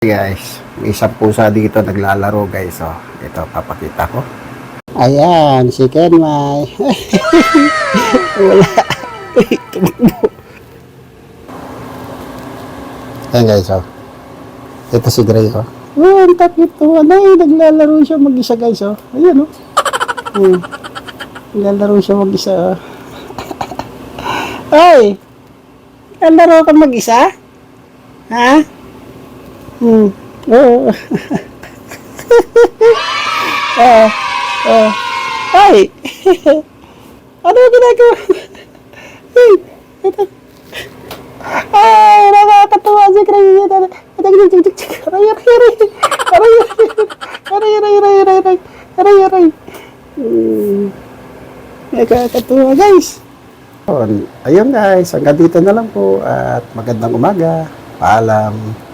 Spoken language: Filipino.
guys, may isang pusa dito naglalaro guys. Oh, ito papakita ko. Ayan, si Kenmay. Wala. Ayan guys, oh. Ito si Gray, oh. Oh, ang takit to. Anay, naglalaro siya mag-isa guys, oh. Ayan, oh. Hmm. Naglalaro siya mag-isa, oh. Ay! Naglalaro ka mag-isa? Ha? Hmm. Oo. Oo. Oo. Ay! ano ginagawa? Ay! Ito. Ay! Nakakatuwa si Crazy. Aray, aray, aray. Aray, aray, aray, aray, aray, aray. Aray, aray. Hmm. Nakakatuwa guys. Ayun guys, hanggang dito na lang po at magandang umaga. Paalam.